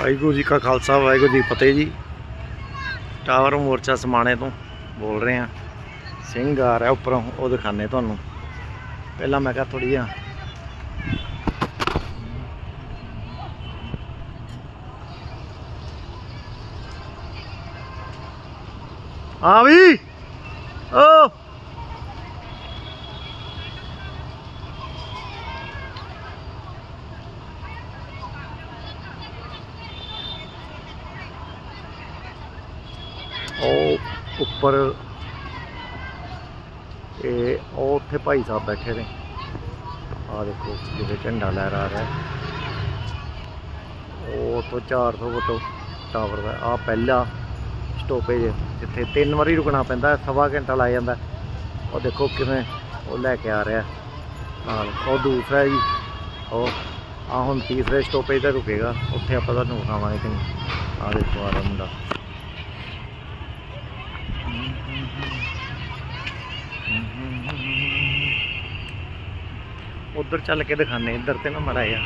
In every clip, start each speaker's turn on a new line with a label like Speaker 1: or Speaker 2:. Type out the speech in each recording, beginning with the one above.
Speaker 1: ਵਾਹਿਗੁਰੂ ਜੀ ਕਾ ਖਾਲਸਾ, ਵਾਹਿਗੁਰੂ ਜੀ ਫਤਿਹ ਜੀ। ਟਾਵਰ ਮੋਰਚਾ ਸਮਾਣੇ ਤੋਂ ਬੋਲ ਰਹੇ ਆ ਸਿੰਘ ਆ ਰਿਹਾ ਉੱਪਰੋਂ, ਉਹ ਦਿਖਾਣੇ ਤੁਹਾਨੂੰ। ਪਹਿਲਾਂ ਮੈਂ ਕਿਹਾ ਥੋੜੀ ਜਿਹਾ ਆ ਵੀ। ਓ ਉਹ ਉੱਪਰ। ਇਹ ਉਹ ਉੱਥੇ ਭਾਈ ਸਾਹਿਬ ਬੈਠੇ ਨੇ। ਆ ਦੇਖੋ ਜਿਵੇਂ ਝੰਡਾ ਲਹਿਰਾ ਰਿਹਾ। ਉਹ ਤੋਂ 400 ਫੁੱਟ ਟਾਵਰ ਦਾ ਆ ਪਹਿਲਾ ਸਟੋਪੇਜ ਜਿੱਥੇ ਤਿੰਨ ਵਾਰੀ ਰੁਕਣਾ ਪੈਂਦਾ ਸਵਾ ਘੰਟਾ ਲੱਗ ਜਾਂਦਾ ਉਹ ਦੇਖੋ ਕਿਵੇਂ ਉਹ ਲੈ ਕੇ ਆ ਰਿਹਾ। ਨਾਲ ਉਹ ਦੂਸਰਾ ਜੀ, ਉਹ ਆ ਹੁਣ ਤੀਸਰੇ ਸਟੋਪੇਜ ਤੇ ਰੁਕੇਗਾ। ਉੱਥੇ ਆਪਾਂ ਤੁਹਾਨੂੰ ਵਿਖਾਵਾਂਗੇ ਕਿ ਆ ਦੇਖੋ ਆ ਮੁੰਡਾ। ਉਧਰ ਚੱਲ ਕੇ ਦਿਖਾਣੇ ਇੱਧਰ ਤੇ ਨਾ ਮੜਾ ਆ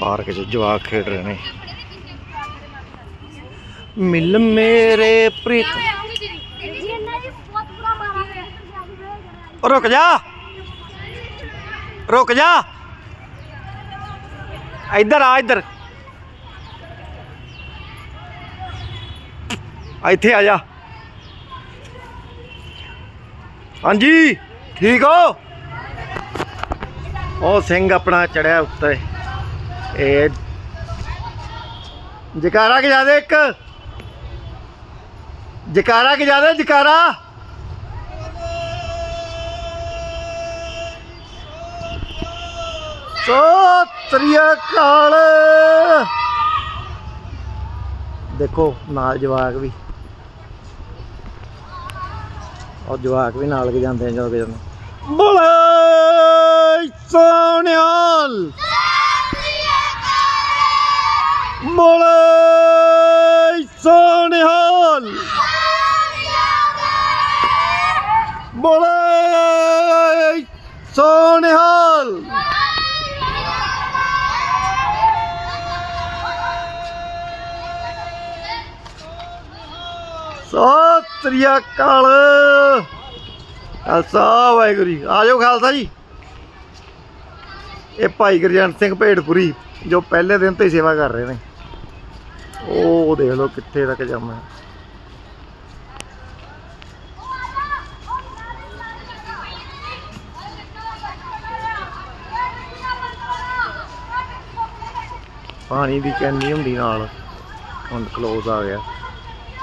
Speaker 1: ਪਾਰਕ 'ਚ ਜਵਾਕ ਖੇਡ ਰਹੇ ਨੇ। ਮਿਲ ਮੇਰੇ ਪ੍ਰੀਤ। ਰੁਕ ਜਾ। ਰੁਕ ਜਾ। ਇੱਧਰ ਆ, ਇੱਧਰ। ਇੱਥੇ ਆ ਜਾ। ਹਾਂਜੀ, ਠੀਕ ਹੋ? ਉਹ ਸਿੰਘ ਆਪਣਾ ਚੜਿਆ ਉੱਤੇ। ਇਹ ਜਕਾਰਾ ਕਿ ਜਾਦੇ ਇੱਕ? ਜਕਾਰਾ ਕਿ ਜਾਦੇ ਜਕਾਰਾ? ਸਤਿ ਸ੍ਰੀ ਅਕਾਲ। ਦੇਖੋ, ਨਾਲ ਜਵਾਕ ਵੀ। ਉਹ ਜਵਾਕ ਵੀ ਨਾਲ ਕੇ ਜਾਂਦੇ ਆ, ਜਦੋਂ ਕਿ ਜਾਂਦੇ ਬੋਲੇ ਸੋਨਿਆਲ ਬੋਲੇ ਸੋਨਿਆਲ ਬੋਲੇ ਸੋਨਿਆਲ ਸਤਿ ਸ੍ਰੀ ਅਕਾਲ। ਖਾਲਸਾ ਵਾਹਿਗੁਰੂ ਜੀ। ਆ ਜਾਓ ਖਾਲਸਾ ਜੀ। ਇਹ ਭਾਈ ਗੁਰਜੰਟ ਸਿੰਘ ਭੇੜਪੁਰੀ ਜੋ ਪਹਿਲੇ ਦਿਨ ਤੋਂ ਹੀ ਸੇਵਾ ਕਰ ਰਹੇ ਨੇ। ਉਹ ਦੇਖ ਲਓ ਕਿੱਥੇ ਤੱਕ ਜਾਣਾ ਪਾਣੀ ਦੀ ਕੈਨੀ ਹੁੰਦੀ ਨਾਲ। ਹੁਣ ਕਲੋਜ਼ ਆ ਗਿਆ।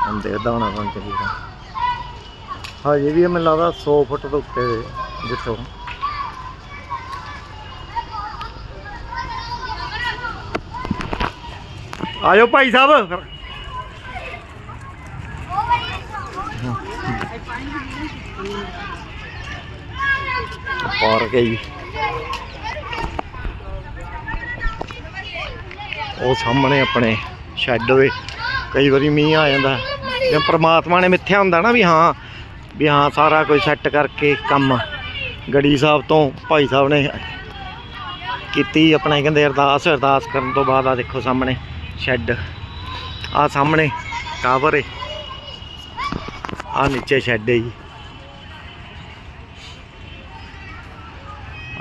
Speaker 1: ਹੁਣ ਦੇਖਦਾ ਹੋਣਾ ਹੁਣ ਚੱਲੀ ਹਜੇ ਵੀ ਮੈਨੂੰ ਲੱਗਦਾ 100 ਫੁੱਟ ਤੋਂ ਉੱਤੇ ਜਿੱਥੋਂ। ਆਜੋ ਭਾਈ ਸਾਹਿਬ। ਪਾਰਕ ਹੈ ਜੀ। ਉਹ ਸਾਹਮਣੇ ਆਪਣੇ ਸ਼ੈੱਡ ਵੇ ਕਈ ਵਾਰੀ ਮੀਂਹ ਆ ਜਾਂਦਾ। ਜੇ ਪ੍ਰਮਾਤਮਾ ਨੇ ਮਿੱਥਿਆ ਹੁੰਦਾ ਨਾ ਵੀ ਹਾਂ ਵੀ ਹਾਂ ਸਾਰਾ ਕੁਝ ਸੈੱਟ ਕਰਕੇ ਕੰਮ ਗੜੀ ਸਾਹਿਬ ਤੋਂ ਭਾਈ ਸਾਹਿਬ ਨੇ ਕੀਤੀ, ਆਪਣੇ ਕਹਿੰਦੇ ਅਰਦਾਸ ਅਰਦਾਸ ਕਰਨ ਤੋਂ ਬਾਅਦ ਆ ਦੇਖੋ ਸਾਹਮਣੇ ਸ਼ੈੱਡ ਆ ਸਾਹਮਣੇ ਟਾਵਰ ਏ। ਆ ਨੀਚੇ ਸ਼ੈੱਡ ਏ ਜੀ।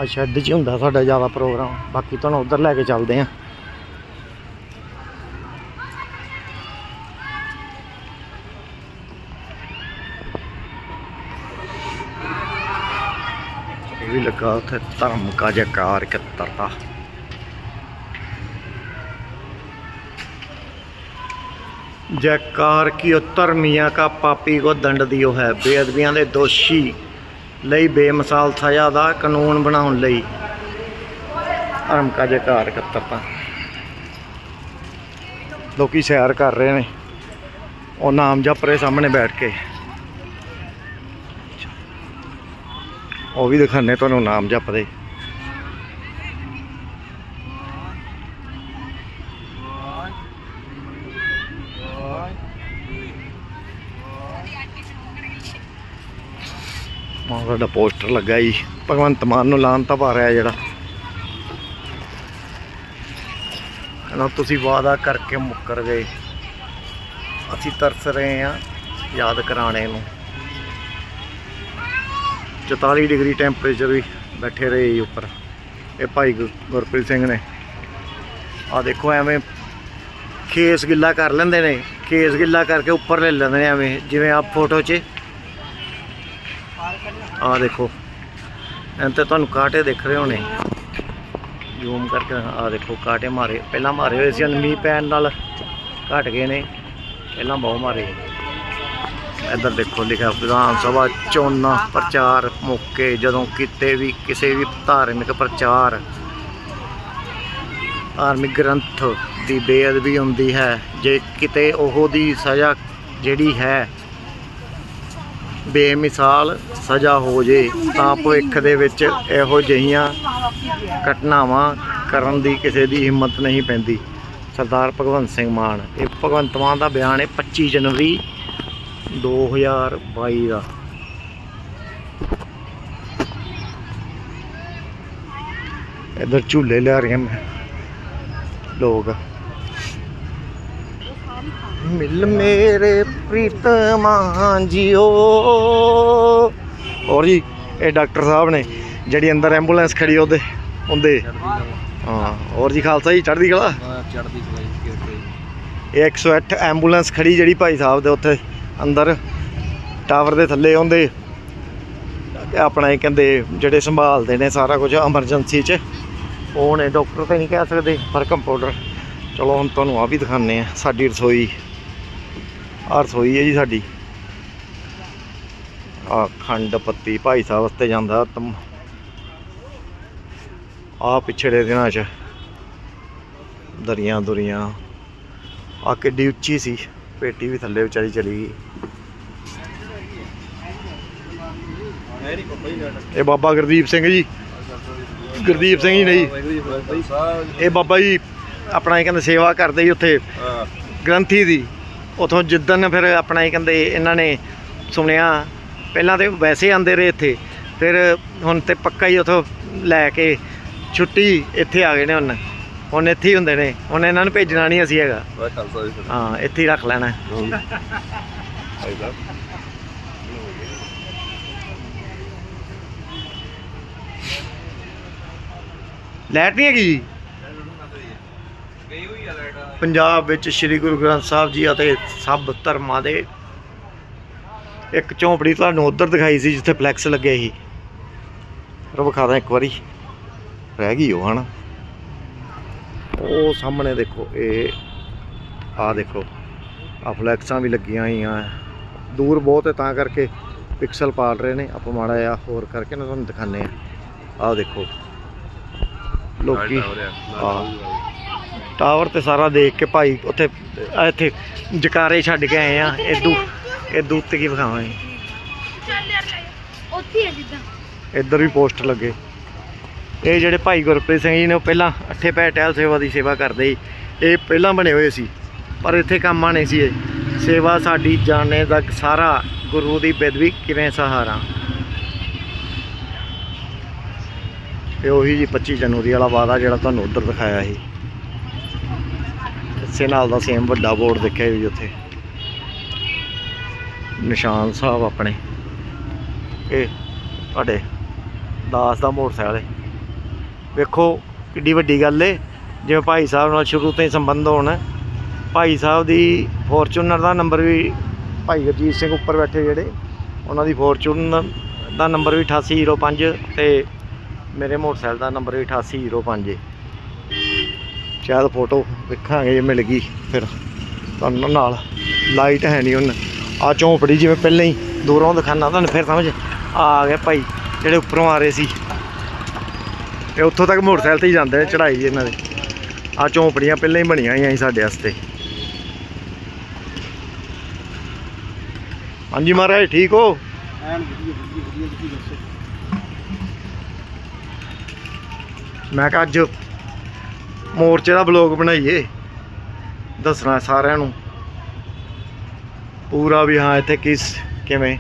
Speaker 1: ਆ ਸ਼ੈੱਡ 'ਚ ਹੀ ਹੁੰਦਾ ਸਾਡਾ ਜ਼ਿਆਦਾ ਪ੍ਰੋਗਰਾਮ ਬਾਕੀ ਤੁਹਾਨੂੰ ਉਧਰ ਲੈ ਕੇ ਚੱਲਦੇ ਆਂ। ਇਹ ਉੱਥੇ ਧਰਮ ਕਾ ਜਕਾਰ ਇਕੱਤਰ ਦਾ ਜੈਕਾਰ ਕੀ ਉਤਰ ਮੀਆਂ ਕਾ ਪਾਪੀ ਕੋ ਦੰਡ ਦਿਓ ਹੈ, ਬੇਅਦਬੀਆਂ ਦੇ ਦੋਸ਼ੀ ਲਈ ਬੇਮਿਸਾਲ ਸਜ਼ਾ ਦਾ ਕਾਨੂੰਨ ਬਣਾਉਣ ਲਈ ਧਰਮ ਕਾ ਜੈਕਾਰ ਇਕੱਤਰ ਲੋਕੀ ਸੈਰ ਕਰ ਰਹੇ ਨੇ। ਉਹ ਨਾਮ ਜਪ ਰਹੇ ਸਾਹਮਣੇ ਬੈਠ ਕੇ। ਉਹ ਵੀ ਦਿਖਾਣੇ ਤੁਹਾਨੂੰ ਨਾਮ ਜਪਦੇ। ਮਾਂ ਸਾਡਾ ਪੋਸਟਰ ਲੱਗਾ ਜੀ। ਭਗਵੰਤ ਮਾਨ ਨੂੰ ਲਾਂਤਾ ਪਾ ਰਿਹਾ ਜਿਹੜਾ। ਕਹਿੰਦਾ, ਤੁਸੀਂ ਵਾਅਦਾ ਕਰਕੇ ਮੁੱਕਰ ਗਏ। ਅਸੀਂ ਤਰਸ ਰਹੇ ਆ ਯਾਦ ਕਰਾਣੇ ਨੂੰ। 44 ਡਿਗਰੀ ਟੈਂਪਰੇਚਰ ਵੀ ਬੈਠੇ ਰਹੇ ਜੀ ਉੱਪਰ। ਇਹ ਭਾਈ ਗੁਰ- ਗੁਰਪ੍ਰੀਤ ਸਿੰਘ ਨੇ। ਆ ਦੇਖੋ ਐਵੇਂ ਖੇਸ ਗਿੱਲਾ ਕਰ ਲੈਂਦੇ ਨੇ। ਖੇਸ ਗਿੱਲਾ ਕਰਕੇ ਉੱਪਰ ਲੈ ਲੈਂਦੇ ਨੇ ਐਵੇਂ, ਜਿਵੇਂ ਆਪ ਫੋਟੋ 'ਚ। ਆ ਦੇਖੋ। ਐਂ ਤੇ ਤੁਹਾਨੂੰ ਕਾਂਟੇ ਦਿਖ ਰਹੇ ਹੋਣੇ। ਜ਼ੂਮ ਕਰਕੇ ਆ ਦੇਖੋ ਕਾਂਟੇ ਮਾਰੇ, ਪਹਿਲਾਂ ਮਾਰੇ ਹੋਏ ਸੀ ਮੀਂਹ ਪੈਣ ਨਾਲ ਘਟ ਗਏ ਨੇ। ਪਹਿਲਾਂ ਬਹੁਤ ਮਾਰੇ। ਇੱਧਰ ਦੇਖੋ ਲਿਖਿਆ ਵਿਧਾਨ ਸਭਾ ਚੋਣਾਂ ਪ੍ਰਚਾਰ ਮੌਕੇ, ਜਦੋਂ ਕਿਤੇ ਵੀ ਕਿਸੇ ਵੀ ਧਾਰਮਿਕ ਪ੍ਰਚਾਰ, ਧਾਰਮਿਕ ਗ੍ਰੰਥ ਦੀ ਬੇਅਦਬੀ ਹੁੰਦੀ ਹੈ, ਜੇ ਕਿਤੇ ਉਹ ਦੀ ਸਜ਼ਾ ਜਿਹੜੀ ਹੈ ਬੇਮਿਸਾਲ ਸਜ਼ਾ ਹੋ ਜੇ, ਤਾਂ ਭਵਿੱਖ ਦੇ ਵਿੱਚ ਇਹੋ ਜਿਹੀਆਂ ਘਟਨਾਵਾਂ ਕਰਨ ਦੀ ਕਿਸੇ ਦੀ ਹਿੰਮਤ ਨਹੀਂ ਪੈਂਦੀ। ਸਰਦਾਰ ਭਗਵੰਤ ਸਿੰਘ ਮਾਨ, ਇਹ ਭਗਵੰਤ ਮਾਨ ਦਾ ਬਿਆਨ ਹੈ 25 ਜਨਵਰੀ 2022 ਦਾ। ਇਧਰ ਝੂਲੇ ਲਿਆ ਰਹੇ ਮੈਂ ਲੋਕ। ਮਿਲ ਮੇਰੇ ਪ੍ਰੀਤਮਾਂ ਜੀਓ। ਔਰ ਜੀ ਇਹ ਡਾਕਟਰ ਸਾਹਿਬ ਨੇ ਜਿਹੜੀ ਅੰਦਰ ਐਂਬੂਲੈਂਸ ਖੜੀ ਉਹਦੇ ਉਹਦੇ। ਹਾਂ ਔਰ ਜੀ ਖਾਲਸਾ ਜੀ ਚੜ੍ਹਦੀ ਕਲਾ?
Speaker 2: ਚਲਾਈ ਕਿਉਂਕਿ
Speaker 1: ਇਹ 108 ਐਂਬੂਲੈਂਸ ਖੜੀ ਜਿਹੜੀ ਭਾਈ ਸਾਹਿਬ ਦੇ ਉੱਥੇ ਅੰਦਰ, ਟਾਵਰ ਦੇ ਥੱਲੇ ਆਉਂਦੇ। ਆਪਣਾ ਇਹ ਕਹਿੰਦੇ, ਜਿਹੜੇ ਸੰਭਾਲਦੇ ਨੇ ਸਾਰਾ ਕੁਝ ਐਮਰਜੈਂਸੀ 'ਚ, ਉਹ ਨੇ ਡਾਕਟਰ ਤਾਂ ਨਹੀਂ ਕਹਿ ਸਕਦੇ, ਪਰ ਕੰਪਾਊਂਡਰ ਚਲੋ, ਹੁਣ ਤੁਹਾਨੂੰ ਆ ਵੀ ਦਿਖਾਉਂਦੇ ਆ ਸਾਡੀ ਰਸੋਈ। ਆਹ ਰਸੋਈ ਹੈ ਜੀ ਸਾਡੀ। ਆ ਖੰਡ ਪੱਤੀ ਭਾਈ ਸਾਹਿਬ ਵਾਸਤੇ ਜਾਂਦਾ ਤਮ ਆ ਪਿਛੜੇ ਦਿਨਾਂ 'ਚ ਦਰੀਆਂ ਦੁਰੀਆਂ ਆ ਕਿੱਡੀ ਉੱਚੀ ਸੀ, ਪੇਟੀ ਵੀ ਥੱਲੇ ਵਿਚਾਰੀ ਚਲੀ ਗਈ
Speaker 2: ਹੈ ਨਹੀਂ ਪਪਾ ਹੀ ਲੜ
Speaker 1: ਇਹ ਬਾਬਾ ਗੁਰਦੀਪ ਸਿੰਘ ਜੀ। ਗੁਰਦੀਪ ਸਿੰਘ ਜੀ ਨਹੀਂ ਇਹ ਬਾਬਾ ਜੀ ਆਪਣਾ ਇਹ ਕਹਿੰਦੇ ਸੇਵਾ ਕਰਦੇ ਜੀ ਉੱਥੇ। ਗ੍ਰੰਥੀ ਦੀ। ਉਥੋਂ ਜਿੱਦਣ ਫਿਰ ਆਪਣਾ ਇਹ ਕਹਿੰਦੇ ਇਹਨਾਂ ਨੇ ਸੁਣਿਆ। ਪਹਿਲਾਂ ਤੇ ਵੈਸੇ ਆਂਦੇ ਰਹੇ ਇੱਥੇ। ਫਿਰ ਹੁਣ ਤੇ ਪੱਕਾ ਹੀ ਉਥੋਂ ਲੈ ਕੇ ਛੁੱਟੀ ਇੱਥੇ ਆ ਗਏ ਨੇ ਹੁਣ। ਹੁਣ ਇੱਥੇ ਹੀ ਹੁੰਦੇ ਨੇ। ਹੁਣ ਇਹਨਾਂ ਨੂੰ ਭੇਜਣਾ ਨਹੀਂ ਅਸੀਂ ਹੈਗਾ। ਹਾਂ ਇੱਥੇ ਹੀ ਰੱਖ ਲੈਣਾ।
Speaker 2: ਭਾਈ
Speaker 1: ਲੈਟ ਨਹੀਂ ਹੈਗੀ ਜੀ। ਪੰਜਾਬ ਵਿੱਚ ਸ੍ਰੀ ਗੁਰੂ ਗ੍ਰੰਥ ਸਾਹਿਬ ਜੀ ਅਤੇ ਸਭ ਧਰਮਾਂ ਦੇ ਇੱਕ ਝੌਂਪੜੀ ਤੁਹਾਨੂੰ ਉਧਰ ਦਿਖਾਈ ਸੀ, ਜਿੱਥੇ ਫਲੈਕਸ ਲੱਗੇ ਸੀ। ਉਹ ਵਿਖਾਦਾ ਇੱਕ ਵਾਰੀ। ਰਹਿ ਗਈ ਉਹ, ਹਨਾ? ਉਹ ਸਾਹਮਣੇ ਦੇਖੋ, ਇਹ ਆ ਦੇਖੋ ਆ ਫਲੈਕਸਾਂ ਵੀ ਲੱਗੀਆਂ ਹੋਈਆਂ। ਦੂਰ ਬਹੁਤ ਹੈ, ਤਾਂ ਕਰਕੇ ਪਿਕਸਲ ਪਾਲ ਰਹੇ ਨੇ। ਆਪਾਂ ਮਾੜਾ ਜਿਹਾ ਹੋਰ ਕਰਕੇ ਨਾ ਤੁਹਾਨੂੰ ਦਿਖਾਣੇ ਆ ਆਹ ਦੇਖੋ। ਲੋਕੀ। ਹਾਂ। ਟਾਵਰ ਤੇ ਸਾਰਾ ਦੇਖ ਕੇ ਭਾਈ ਉੱਥੇ ਇੱਥੇ ਜਕਾਰੇ ਛੱਡ ਕੇ ਆਏ ਆ। ਇਦੂ ਇਦੂ ਉੱਤੇ ਕੀ ਵਿਖਾਵਾਂਗੇ
Speaker 3: ਉੱਥੇ ਹੈ ਜਿੱਦਾਂ।
Speaker 1: ਇੱਧਰ ਵੀ ਪੋਸਟਰ ਲੱਗੇ। ਇਹ ਜਿਹੜੇ ਭਾਈ ਗੁਰਪ੍ਰੀਤ ਸਿੰਘ ਜੀ ਨੇ ਉਹ ਪਹਿਲਾਂ ਅੱਠੇ ਪੈ ਟਹਿਲ ਸੇਵਾ ਦੀ ਸੇਵਾ ਕਰਦੇ ਸੀ। ਇਹ ਪਹਿਲਾਂ ਬਣੇ ਹੋਏ ਸੀ ਪਰ ਇੱਥੇ ਕੰਮ ਆਣੇ ਸੀ ਇਹ। ਸੇਵਾ ਸਾਡੀ ਜਾਣੇ ਦਾ ਸਾਰਾ ਗੁਰੂ ਦੀ ਬੇਦਵੀ ਕਿਵੇਂ ਸਹਾਰਾ। ਤੇ ਉਹੀ ਜੀ 25 ਜਨਵਰੀ ਵਾਲਾ ਵਾਅਦਾ ਜਿਹੜਾ ਤੁਹਾਨੂੰ ਉੱਧਰ ਦਿਖਾਇਆ ਸੀ। ਇਸੇ ਨਾਲ ਦਾ ਸੇਮ ਵੱਡਾ ਬੋਰਡ ਦੇਖਿਆ ਜੀ ਉੱਥੇ। ਨਿਸ਼ਾਨ ਸਾਹਿਬ ਆਪਣੇ। ਇਹ ਤੁਹਾਡੇ ਦਾਸ ਦਾ ਮੋਟਰਸਾਈਕਲ ਹੈ। ਵੇਖੋ ਕਿੱਡੀ ਵੱਡੀ ਗੱਲ ਏ। ਜਿਵੇਂ ਭਾਈ ਸਾਹਿਬ ਨਾਲ ਸ਼ੁਰੂ ਤੋਂ ਹੀ ਸੰਬੰਧ ਹੋਣ। ਭਾਈ ਸਾਹਿਬ ਦੀ ਫੋਰਚੂਨਰ ਦਾ ਨੰਬਰ ਵੀ ਭਾਈ ਗੁਰਜੀਤ ਸਿੰਘ ਉੱਪਰ ਬੈਠੇ ਜਿਹੜੇ। ਉਹਨਾਂ ਦੀ ਫੋਰਚੂਨਰ ਦਾ ਨੰਬਰ ਵੀ 8805 ਤੇ ਮੇਰੇ ਮੋਟਰਸਾਈਕਲ ਦਾ ਨੰਬਰ ਵੀ 8805 ਏ। ਸ਼ਾਇਦ ਫੋਟੋ ਵੇਖਾਂਗੇ ਜੇ ਮਿਲ ਗਈ ਫਿਰ। ਤੁਹਾਨੂੰ ਨਾਲ ਲਾਈਟ ਹੈ ਨਹੀਂ ਹੁਣ। ਆ ਝੌਂਪੜੀ ਜਿਵੇਂ ਪਹਿਲਾਂ ਹੀ ਦੂਰੋਂ ਦਿਖਾਣਾ ਤੁਹਾਨੂੰ ਫਿਰ ਸਮਝ। ਆ ਗਿਆ ਭਾਈ, ਜਿਹੜੇ ਉੱਪਰੋਂ ਆ ਰਹੇ ਸੀ। ਇਹ ਉੱਥੋਂ ਤੱਕ ਮੋਟਰਸਾਈਕਲ ਤੇ ਹੀ ਜਾਂਦੇ ਨੇ ਚੜਾਈ ਜੀ ਇਹਨਾਂ ਦੇ। ਆ ਝੌਂਪੜੀਆਂ ਪਹਿਲਾਂ ਹੀ ਬਣੀਆਂ ਹੋਈਆਂ ਸੀ ਸਾਡੇ ਵਾਸਤੇ। ਹਾਂਜੀ ਮਹਾਰਾਜ, ਠੀਕ ਹੋ?
Speaker 2: ਐਨ ਵਧੀਆ ਵਧੀਆ ਵਧੀਆ, ਤੁਸੀਂ ਦੱਸੋ।
Speaker 1: ਮੈਂ ਕਿਹਾ ਅੱਜ ਮੋਰਚੇ ਦਾ ਬਲੌਗ ਬਣਾਈਏ, ਦੱਸਣਾ ਸਾਰਿਆਂ ਨੂੰ। ਪੂਰਾ ਵੀ ਹਾਂ, ਇੱਥੇ ਕਿਸ ਕਿਵੇਂ?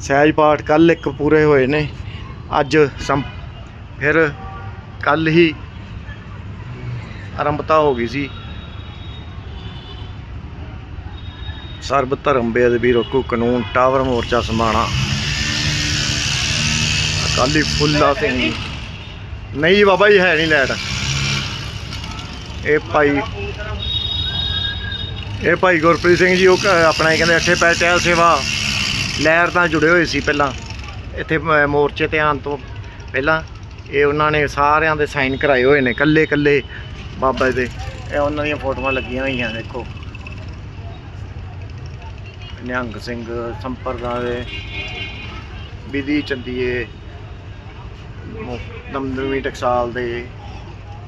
Speaker 1: ਸਹਿਜ ਪਾਠ ਕੱਲ ਇੱਕ ਪੂਰੇ ਹੋਏ ਨੇ, ਅੱਜ ਸੰ ਫਿਰ ਕੱਲ ਹੀ ਆਰੰਭਤਾ ਹੋ ਗਈ ਸੀ। ਸਰਬ ਧਰਮ ਬੇਅਦਬੀ ਰੋਕੂ, ਕਾਨੂੰਨ, ਟਾਵਰ ਮੋਰਚਾ ਸਮਾਣਾ ਅਕਾਲੀ ਫੁੱਲਾ ਸਿੰਘ ਨਹੀਂ ਜੀ ਬਾਬਾ ਜੀ, ਹੈ ਨਹੀਂ ਲੈਟ। ਇਹ ਭਾਈ ਇਹ ਭਾਈ ਗੁਰਪ੍ਰੀਤ ਸਿੰਘ ਜੀ, ਉਹ ਕ- ਆਪਣਾ ਇਹ ਕਹਿੰਦੇ ਇੱਥੇ ਪੈ ਟਹਿਲ ਸੇਵਾ। ਲਹਿਰ ਨਾਲ ਜੁੜੇ ਹੋਏ ਸੀ ਪਹਿਲਾਂ। ਇੱਥੇ ਮੋਰਚੇ ਤੇ ਆਉਣ ਤੋਂ ਪਹਿਲਾਂ। ਇਹ ਉਹਨਾਂ ਨੇ ਸਾਰਿਆਂ ਦੇ ਸਾਈਨ ਕਰਾਏ ਹੋਏ ਨੇ ਕੱਲੇ ਕੱਲੇ ਬਾਬਾ ਦੇ। ਇਹ ਉਹਨਾਂ ਦੀਆਂ ਫੋਟੋਆਂ ਲੱਗੀਆਂ ਹੋਈਆਂ, ਦੇਖੋ। ਨਿਹੰਗ ਸਿੰਘ ਸੰਪਰਦਾ ਦੇ, ਵਿਧੀ ਚੰਦੀਏ। ਦਮਦਮੀ ਟਕਸਾਲ ਦੇ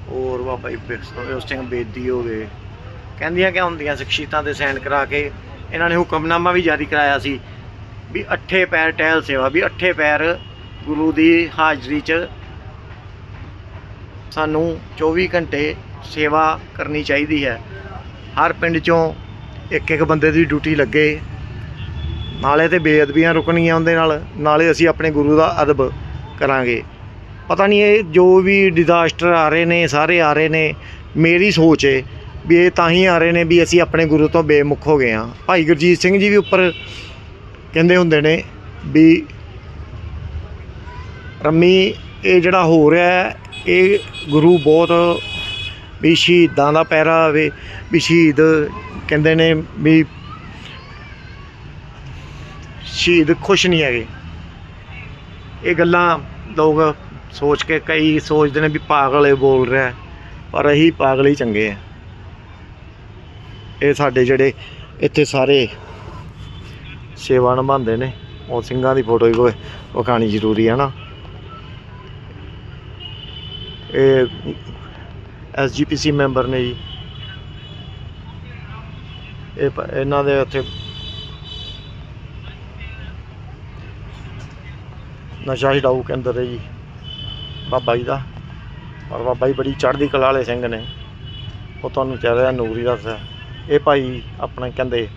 Speaker 1: ਹੋਰ ਬਾਬਾ ਜੀ ਬਿਰਸਾ ਬੇਦੀ ਹੋ ਗਏ। ਕਹਿੰਦੀਆਂ ਕਿ ਹੁੰਦੀਆਂ, ਸ਼ਖਸੀਅਤਾਂ 'ਤੇ ਸਾਈਨ ਕਰਾ ਕੇ ਇਹਨਾਂ ਨੇ ਹੁਕਮਨਾਮਾ ਵੀ ਜਾਰੀ ਕਰਾਇਆ ਸੀ ਵੀ ਅੱਠੇ ਪੈਰ ਟਹਿਲ ਸੇਵਾ, ਵੀ ਅੱਠੇ ਪੈਰ ਗੁਰੂ ਦੀ ਹਾਜ਼ਰੀ 'ਚ ਸਾਨੂੰ 24 ਘੰਟੇ ਸੇਵਾ ਕਰਨੀ ਚਾਹੀਦੀ ਹੈ। ਹਰ ਪਿੰਡ 'ਚੋਂ ਇੱਕ ਇੱਕ ਬੰਦੇ ਦੀ ਡਿਊਟੀ ਲੱਗੇ। ਨਾਲੇ ਤੇ ਬੇਅਦਬੀਆਂ ਰੁਕਣੀਆਂ ਉਹਦੇ ਨਾਲ, ਨਾਲੇ ਅਸੀਂ ਆਪਣੇ ਗੁਰੂ ਦਾ ਅਦਬ ਕਰਾਂਗੇ। ਪਤਾ ਨਹੀਂ ਇਹ ਜੋ ਵੀ ਡਿਜ਼ਾਸਟਰ ਆ ਰਹੇ ਨੇ ਸਾਰੇ ਆ ਰਹੇ ਨੇ ਮੇਰੀ ਸੋਚ ਹੈ ਵੀ ਇਹ ਤਾਂ ਹੀ ਆ ਰਹੇ ਨੇ ਵੀ ਅਸੀਂ ਆਪਣੇ ਗੁਰੂ ਤੋਂ ਬੇਮੁਖ ਹੋ ਗਏ ਹਾਂ। ਭਾਈ ਗੁਰਜੀਤ ਸਿੰਘ ਜੀ ਵੀ ਉੱਪਰ ਕਹਿੰਦੇ ਹੁੰਦੇ ਨੇ ਵੀ ਰੰਮੀ ਇਹ ਜਿਹੜਾ ਹੋ ਰਿਹਾ ਹੈ, ਇਹ ਗੁਰੂ ਬਹੁਤ ਵੀ ਸ਼ਹੀਦਾਂ ਦਾ ਪੈਰਾ ਵੇ ਵੀ ਸ਼ਹੀਦ ਕਹਿੰਦੇ ਨੇ ਵੀ ਸ਼ਹੀਦ ਖੁਸ਼ ਨਹੀਂ ਹੈਗੇ। ਇਹ ਗੱਲਾਂ ਲੋਕ ਸੋਚ ਕੇ ਕਈ ਸੋਚਦੇ ਨੇ ਵੀ ਪਾਗਲ ਇਹ ਬੋਲ ਰਿਹਾ ਪਰ ਅਸੀਂ ਪਾਗਲ ਹੀ ਚੰਗੇ ਆ। ਇਹ ਸਾਡੇ ਜਿਹੜੇ ਇੱਥੇ ਸਾਰੇ ਸੇਵਾ ਨਿਭਾਉਂਦੇ ਨੇ, ਉਹ ਸਿੰਘਾਂ ਦੀ ਫੋਟੋ ਹੀ ਵਿਖਾਣੀ ਜ਼ਰੂਰੀ ਹੈ ਨਾ। ਇਹ ਐਸਜੀਪੀਸੀ ਮੈਂਬਰ ਨੇ ਜੀ। ਇਹ ਇਹਨਾਂ ਦੇ ਉੱਥੇ ਨਸ਼ਾ ਛਡਾਊ ਕੇਂਦਰ ਹੈ ਜੀ। ਬਾਬਾ ਜੀ ਦਾ। ਔਰ ਬਾਬਾ ਜੀ ਬੜੀ ਚੜ੍ਹਦੀ ਕਲਾ ਵਾਲੇ ਸਿੰਘ ਨੇ। ਉਹ ਤੁਹਾਨੂੰ ਕਹਿ ਰਿਹਾ ਨੂਰੀ ਦੱਸਦਾ ਇਹ ਭਾਈ ਆਪਣੇ ਕਹਿੰਦੇ,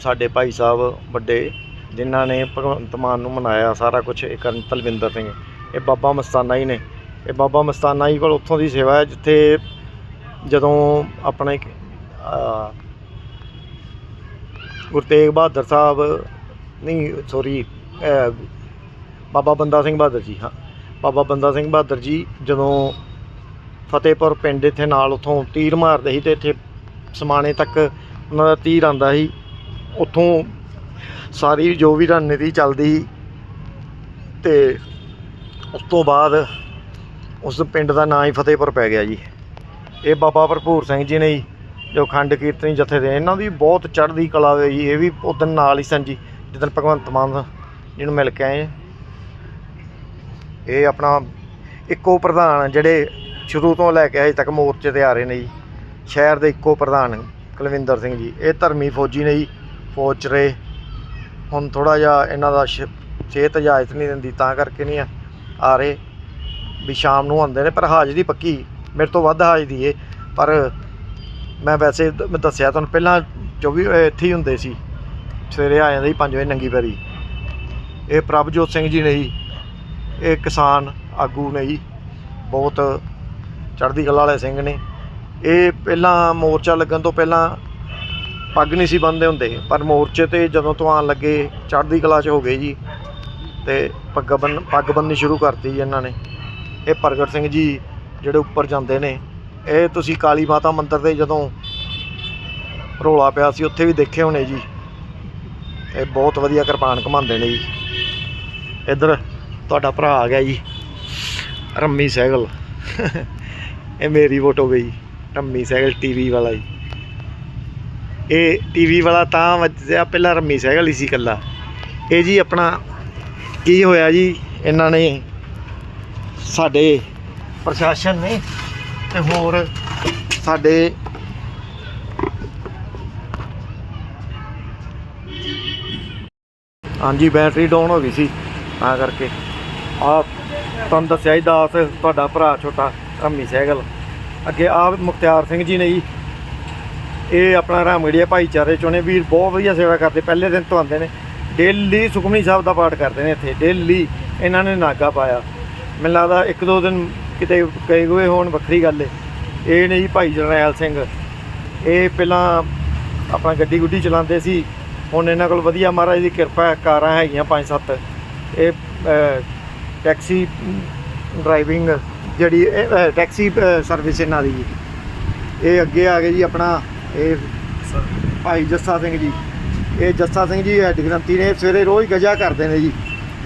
Speaker 1: ਸਾਡੇ ਭਾਈ ਸਾਹਿਬ ਵੱਡੇ, ਜਿਨ੍ਹਾਂ ਨੇ ਭਗਵੰਤ ਮਾਨ ਨੂੰ ਮਨਾਇਆ ਸਾਰਾ ਕੁਝ ਇਹ ਕਰਨ ਤਲਵਿੰਦਰ ਸਿੰਘ। ਇਹ ਬਾਬਾ ਮਸਤਾਨਾ ਹੀ ਨੇ। ਇਹ ਬਾਬਾ ਮਸਤਾਨਾ ਜੀ ਕੋਲ ਉੱਥੋਂ ਦੀ ਸੇਵਾ ਹੈ, ਜਿੱਥੇ ਜਦੋਂ ਆਪਣੇ ਗੁਰੂ ਤੇਗ ਬਹਾਦਰ ਸਾਹਿਬ, ਨਹੀਂ ਸੋਰੀ ਬਾਬਾ ਬੰਦਾ ਸਿੰਘ ਬਹਾਦਰ ਜੀ, ਹਾਂ। ਬਾਬਾ ਬੰਦਾ ਸਿੰਘ ਬਹਾਦਰ ਜੀ ਜਦੋਂ ਫਤਿਹਪੁਰ ਪਿੰਡ ਇੱਥੇ ਨਾਲ ਉਥੋਂ ਤੀਰ ਮਾਰਦੇ ਸੀ ਤੇ ਇੱਥੇ ਸਮਾਣੇ ਤੱਕ ਉਹਨਾਂ ਦਾ ਤੀਰ ਆਂਦਾ ਸੀ, ਉਥੋਂ ਸਾਰੀ ਜੋ ਵੀ ਰਣਨੀਤੀ ਚੱਲਦੀ ਸੀ ਤੇ ਉਸ ਤੋਂ ਬਾਅਦ ਉਸ ਪਿੰਡ ਦਾ ਨਾਂ ਹੀ ਫਤਿਹਪੁਰ ਪੈ ਗਿਆ ਜੀ। ਇਹ ਬਾਬਾ ਭਰਪੂਰ ਸਿੰਘ ਜੀ ਨੇ ਜੋ ਖੰਡ ਕੀਰਤਨੀ ਜਥੇ ਦੇ, ਇਹਨਾਂ ਦੀ ਬਹੁਤ ਚੜ੍ਹਦੀ ਕਲਾ ਹੋਈ ਜੀ, ਇਹ ਵੀ ਉਦੋਂ ਨਾਲ ਹੀ ਸਨ ਜੀ, ਜਿੱਦਣ ਭਗਵੰਤ ਮਾਨ ਜਿਹਨੂੰ ਮਿਲ ਕੇ ਆਏ ਇਹ ਆਪਣਾ ਇੱਕੋ ਪ੍ਰਧਾਨ ਜਿਹੜੇ ਸ਼ੁਰੂ ਤੋਂ ਲੈ ਕੇ ਅਜੇ ਤੱਕ ਮੋਰਚੇ ਤੇ ਆ ਰਹੇ ਨੇ ਜੀ। ਸ਼ਹਿਰ ਦੇ ਇੱਕੋ ਪ੍ਰਧਾਨ ਕੁਲਵਿੰਦਰ ਸਿੰਘ ਜੀ। ਇਹ ਧਰਮੀ ਫੌਜੀ ਨੇ ਜੀ, ਫੌਜ 'ਚ ਰਹੇ। ਹੁਣ ਥੋੜਾ ਜਿਹਾ ਇਹਨਾਂ ਦਾ ਸ਼- ਸਿਹਤ ਇਜਾਜ਼ਤ ਨਹੀਂ ਦਿੰਦੀ, ਤਾਂ ਕਰਕੇ ਨਹੀਂ ਆ- ਰਹੇ। ਵੀ ਸ਼ਾਮ ਨੂੰ ਆਉਂਦੇ ਨੇ, ਪਰ ਹਾਜ਼ਰੀ ਪੱਕੀ, ਮੇਰੇ ਤੋਂ ਵੱਧ ਹਾਜ਼ਰੀ ਏ। ਪਰ ਮੈਂ ਵੈਸੇ ਮੈਂ ਦੱਸਿਆ ਤੁਹਾਨੂੰ, ਪਹਿਲਾਂ 24 ਇੱਥੇ ਹੀ ਹੁੰਦੇ ਸੀ। ਸਵੇਰੇ ਆ ਜਾਂਦੇ ਸੀ 5 ਵਜੇ ਨੰਗੀ ਪੈਰੀ। ਇਹ ਪ੍ਰਭਜੋਤ ਸਿੰਘ ਜੀ ਨੇ ਜੀ ਇਹ ਕਿਸਾਨ ਆਗੂ ਨੇ ਜੀ, ਬਹੁਤ ਚੜ੍ਹਦੀ ਕਲਾ ਵਾਲੇ ਸਿੰਘ ਨੇ। ਇਹ ਪਹਿਲਾਂ ਮੋਰਚਾ ਲੱਗਣ ਤੋਂ ਪਹਿਲਾਂ ਪੱਗ ਨਹੀਂ ਸੀ ਬੰਨਦੇ ਹੁੰਦੇ, ਪਰ ਮੋਰਚੇ ਤੇ ਜਦੋਂ ਤੋਂ ਆਉਣ ਲੱਗੇ, ਚੜ੍ਹਦੀ ਕਲਾ 'ਚ ਹੋ ਗਏ ਜੀ ਤੇ ਪੱਗ ਬੰਨ, ਪੱਗ ਬੰਨਣੀ ਸ਼ੁਰੂ ਕਰਤੀ ਜੀ ਇਹਨਾਂ ਨੇ। ਇਹ ਪ੍ਰਗਟ ਸਿੰਘ ਜੀ ਜਿਹੜੇ ਉੱਪਰ ਜਾਂਦੇ ਨੇ, ਇਹ ਤੁਸੀਂ ਕਾਲੀ ਮਾਤਾ ਮੰਦਿਰ ਦੇ ਜਦੋਂ ਰੋਲਾ ਪਿਆ ਸੀ, ਉੱਥੇ ਵੀ ਦੇਖੇ ਹੋਣੇ ਜੀ। ਇਹ ਬਹੁਤ ਵਧੀਆ ਕਿਰਪਾਨ ਘਮਾਉਂਦੇ ਨੇ ਜੀ। ਇੱਧਰ ਤੁਹਾਡਾ ਭਰਾ ਆ ਗਿਆ ਜੀ, ਰੰਮੀ ਸਹਿਗਲ ਇਹ ਮੇਰੀ ਫੋਟੋ ਗਈ, ਰੰਮੀ ਸਹਿਗਲ ਟੀਵੀ ਵਾਲਾ ਜੀ। ਇਹ ਟੀਵੀ ਵਾਲਾ ਤਾਂ ਵੱਜਿਆ, ਪਹਿਲਾਂ ਰੰਮੀ ਸਹਿਗਲ ਹੀ ਸੀ ਇਕੱਲਾ। ਇਹ ਜੀ ਆਪਣਾ ਕੀ ਹੋਇਆ ਜੀ, ਇਹਨਾਂ ਨੇ ਸਾਡੇ ਪ੍ਰਸ਼ਾਸਨ ਨੇ ਤੇ ਹੋਰ ਸਾਡੇ ਹਾਂਜੀ ਬੈਟਰੀ ਡਾਊਨ ਹੋ ਗਈ ਸੀ, ਤਾਂ ਕਰਕੇ। ਆ ਤੁਹਾਨੂੰ ਦੱਸਿਆ ਹੀ ਦਾਸ ਤੁਹਾਡਾ ਭਰਾ ਛੋਟਾ ਰੰਮੀ ਸਹਿਗਲ। ਅੱਗੇ ਆ ਮੁਖਤਿਆਰ ਸਿੰਘ ਜੀ ਨੇ ਜੀ। ਇਹ ਆਪਣਾ ਰਾਮਗੜੀਆ ਭਾਈਚਾਰੇ ਚੋਂ ਨੇ। ਵੀਰ ਬਹੁਤ ਵਧੀਆ ਸੇਵਾ ਕਰਦੇ, ਪਹਿਲੇ ਦਿਨ ਤੋਂ ਆਉਂਦੇ ਨੇ। ਡੇਲੀ ਸੁਖਮਨੀ ਸਾਹਿਬ ਦਾ ਪਾਠ ਕਰਦੇ ਨੇ ਇੱਥੇ, ਡੇਲੀ ਇਹਨਾਂ ਨੇ ਨਾਗਾ ਪਾਇਆ। ਮੈਨੂੰ ਲੱਗਦਾ ਇੱਕ ਦੋ ਦਿਨ ਕਿਤੇ ਗਏ ਹੋਏ ਹੋਣ, ਵੱਖਰੀ ਗੱਲ ਏ। ਇਹ ਨੇ ਜੀ ਭਾਈ ਜਰਨੈਲ ਸਿੰਘ। ਇਹ ਪਹਿਲਾਂ ਆਪਣਾ ਗੱਡੀ ਗੁੱਡੀ ਚਲਾਉਂਦੇ ਸੀ। ਹੁਣ ਇਹਨਾਂ ਕੋਲ ਵਧੀਆ ਮਹਾਰਾਜ ਦੀ ਕਿਰਪਾ ਕਾਰਾਂ ਹੈਗੀਆਂ ਪੰਜ ਸੱਤ। ਇਹ ਟੈਕਸੀ ਡਰਾਈਵਿੰਗ ਜਿਹੜੀ ਟੈਕਸੀ ਸਰਵਿਸ ਇਹਨਾਂ ਦੀ ਜੀ। ਇਹ ਅੱਗੇ ਆ ਗਏ ਜੀ ਆਪਣਾ, ਇਹ ਭਾਈ ਜੱਸਾ ਸਿੰਘ ਜੀ। ਇਹ ਜੱਸਾ ਸਿੰਘ ਜੀ ਹੈਡ ਗ੍ਰੰਥੀ ਨੇ ਸਵੇਰੇ ਰੋਜ਼ ਗਜਾ ਕਰਦੇ ਨੇ ਜੀ।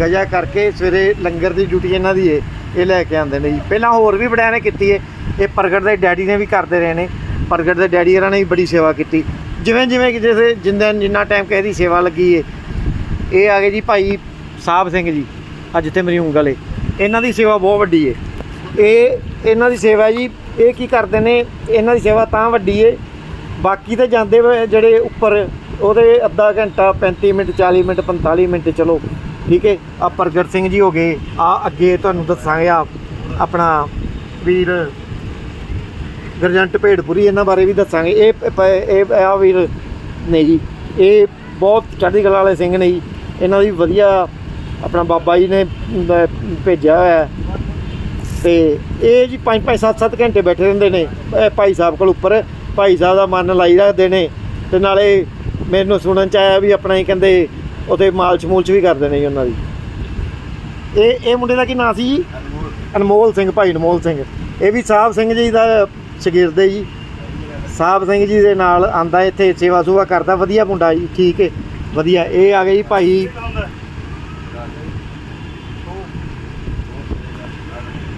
Speaker 1: ਗਜਾ ਕਰਕੇ ਸਵੇਰੇ ਲੰਗਰ ਦੀ ਡਿਊਟੀ ਇਹਨਾਂ ਦੀ ਏ, ਇਹ ਲੈ ਕੇ ਆਉਂਦੇ ਨੇ ਜੀ। ਪਹਿਲਾਂ ਹੋਰ ਵੀ ਬੜਿਆਂ ਨੇ ਕੀਤੀ ਏ। ਇਹ ਪ੍ਰਗਟ ਦੇ ਡੈਡੀ ਨੇ ਵੀ ਕਰਦੇ ਰਹੇ ਨੇ। ਪ੍ਰਗਟ ਦੇ ਡੈਡੀ ਇਹਨਾਂ ਨੇ ਵੀ ਬੜੀ ਸੇਵਾ ਕੀਤੀ। ਜਿਵੇਂ ਜਿਵੇਂ ਕਿ ਜਿਸੇ ਜਿੰਨਾ ਜਿੰਨਾ ਟਾਈਮ ਕਿਸੇ ਦੀ ਸੇਵਾ ਲੱਗੀ ਏ। ਇਹ ਆ ਗਏ ਜੀ ਭਾਈ ਸਾਹਿਬ ਸਿੰਘ ਜੀ। ਅੱਜ ਜਿੱਥੇ ਮੇਰੀ ਉਂਗਲ ਏ। ਇਹਨਾਂ ਦੀ ਸੇਵਾ ਬਹੁਤ ਵੱਡੀ ਏ। ਇਹ, ਇਹਨਾਂ ਦੀ ਸੇਵਾ ਜੀ, ਇਹ ਕੀ ਕਰਦੇ ਨੇ, ਇਹਨਾਂ ਦੀ ਸੇਵਾ ਤਾਂ ਵੱਡੀ ਏ। ਬਾਕੀ ਤੇ ਜਾਂਦੇ ਵੇ ਜਿਹੜੇ ਉੱਪਰ, ਉਹਦੇ ਅੱਧਾ ਘੰਟਾ 35 ਮਿੰਟ 40 ਮਿੰਟ 45 ਮਿੰਟ, ਚਲੋ, ਠੀਕ ਹੈ ਆ ਪ੍ਰਗਟ ਸਿੰਘ ਜੀ ਹੋ ਗਏ। ਆ ਅੱਗੇ ਤੁਹਾਨੂੰ ਦੱਸਾਂਗੇ ਆ ਆਪਣਾ ਵੀਰ ਗਰਜੰਟ ਭੇੜਪੁਰੀ ਇਹਨਾਂ ਬਾਰੇ ਵੀ ਦੱਸਾਂਗੇ। ਇਹ ਪ- ਇਹ ਆ ਵੀਰ ਨੇ ਜੀ। ਇਹ ਬਹੁਤ ਚੜ੍ਹਦੀ ਕਲਾ ਵਾਲੇ ਸਿੰਘ ਨੇ ਜੀ। ਇਹਨਾਂ ਦੀ ਵਧੀਆ ਆਪਣਾ ਬਾਬਾ ਜੀ ਨੇ ਭੇਜਿਆ ਹੋਇਆ ਹੈ। ਤੇ ਇਹ ਜੀ 5 5 7 7 ਘੰਟੇ ਬੈਠੇ ਰਹਿੰਦੇ ਨੇ ਭਾਈ ਸਾਹਿਬ ਕੋਲ ਉੱਪਰ। ਭਾਈ ਸਾਹਿਬ ਦਾ ਮਨ ਲਾਈ ਰੱਖਦੇ ਨੇ ਤੇ ਨਾਲੇ ਮੈਨੂੰ ਸੁਣਨ ਚ ਆਇਆ ਵੀ ਆਪਣਾ ਹੀ ਕਹਿੰਦੇ ਉਥੇ ਮਾਲਚ ਮੂਲਚ ਵੀ ਕਰਦੇ ਨੇ ਜੀ ਉਹਨਾਂ ਦੀ। ਇਹ ਇਹ ਮੁੰਡੇ ਦਾ ਕੀ ਨਾਂ ਸੀ ਜੀ? ਅਨਮੋਲ ਸਿੰਘ, ਭਾਈ ਅਨਮੋਲ ਸਿੰਘ। ਇਹ ਵੀ ਸਾਹਿਬ ਸਿੰਘ ਜੀ ਦਾ ਸ਼ਾਗਿਰਦ ਹੈ ਜੀ। ਸਾਹਿਬ ਸਿੰਘ ਜੀ ਦੇ ਨਾਲ ਆਂਦਾ ਇੱਥੇ, ਸੇਵਾ ਸੁਵਾ ਕਰਦਾ, ਵਧੀਆ ਮੁੰਡਾ ਜੀ, ਠੀਕ ਹੈ। ਵਧੀਆ, ਇਹ ਆ ਗਏ ਜੀ ਭਾਈ